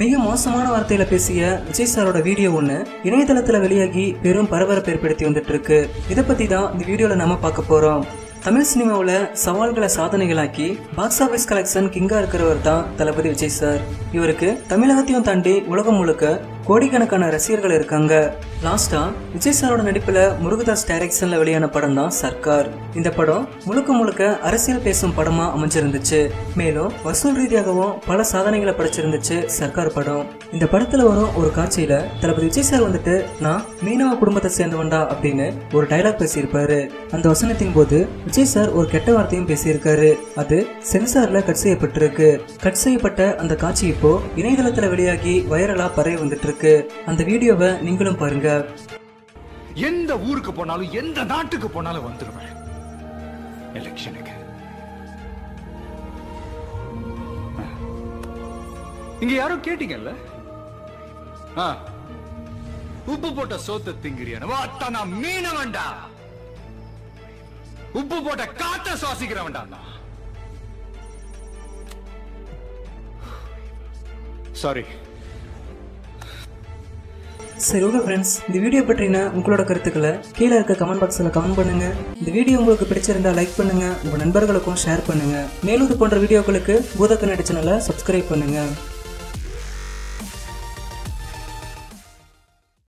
மிக மோசமான வார்த்தையில பேசிய விஜய் சாரோட வீடியோ ஒண்ணு இணையதளத்துல வெளியாகி பெரும் பரபரப்பு ஏற்படுத்தி வந்துட்டு இருக்கு. இதை பத்தி தான் இந்த வீடியோல நாம பார்க்க போறோம். தமிழ் சினிமாவில் சவால்களை சாதனைகளாக்கி பாக்ஸ் ஆஃபீஸ் கலெக்ஷன் கிங்கா இருக்கிறவர் தான் தளபதி விஜய் சார். இவருக்கு தமிழகத்தையும் தாண்டி உலகம் முழுக்க கோடிக்கணக்கான ரசிகர்கள் இருக்காங்க. லாஸ்டா விஜய் சாரோட நடிப்புல முருகதாஸ் டைரக்ஷன்ல வெளியான படம் தான் சர்க்கார். இந்த படம் முழுக்க முழுக்க அரசியல் பேசும் படமா அமைஞ்சிருந்துச்சு. மேலும் வசூல் ரீதியாகவும் பல சாதனைகளை படைச்சிருந்துச்சு சர்க்கார் படம். இந்த படத்துல வரும் ஒரு காட்சியில தளபதி விஜய் சார் வந்துட்டு நான் மீனவ குடும்பத்தை சேர்ந்தவன்டா அப்படின்னு ஒரு டைலாக் பேசியிருப்பாரு. அந்த வசனத்தின் போது விஜய் சார் ஒரு கெட்ட வார்த்தையும் பேசியிருக்காரு. அது சென்சார்ல கட் செய்யப்பட்டிருக்கு. கட் செய்யப்பட்ட அந்த காட்சி இப்போ இணையதளத்துல வெளியாகி வைரலா பரவி வந்துட்டு இருக்கு. அந்த வீடியோவை நீங்களும் பாருங்க. எந்த ஊருக்கு போனாலும் எந்த நாட்டுக்கு போனாலும் வந்துருவேன். எலெக்ஷனுக்கு இங்க யாரோ கேட்டீங்கல்ல? உப்பு போட்ட சோத்த திங்கிறியான. வாட்டா நான் மீனவன்டா. உப்பு போட்ட காத்த சுவாசிக்கிறவன்டா நான். சாரி சரி ஓகே ஃப்ரெண்ட்ஸ் இந்த வீடியோ பற்றின உங்களோட கருத்துக்களை கீழே இருக்க கமெண்ட் பாக்ஸில் கமெண்ட் பண்ணுங்க. இந்த வீடியோ உங்களுக்கு பிடிச்சிருந்தா லைக் பண்ணுங்க. உங்க நண்பர்களுக்கும் ஷேர் பண்ணுங்க. மேலும் இது போன்ற வீடியோக்களுக்கு பூதக்கண்ணாடி சேனலை சப்ஸ்கிரைப் பண்ணுங்க.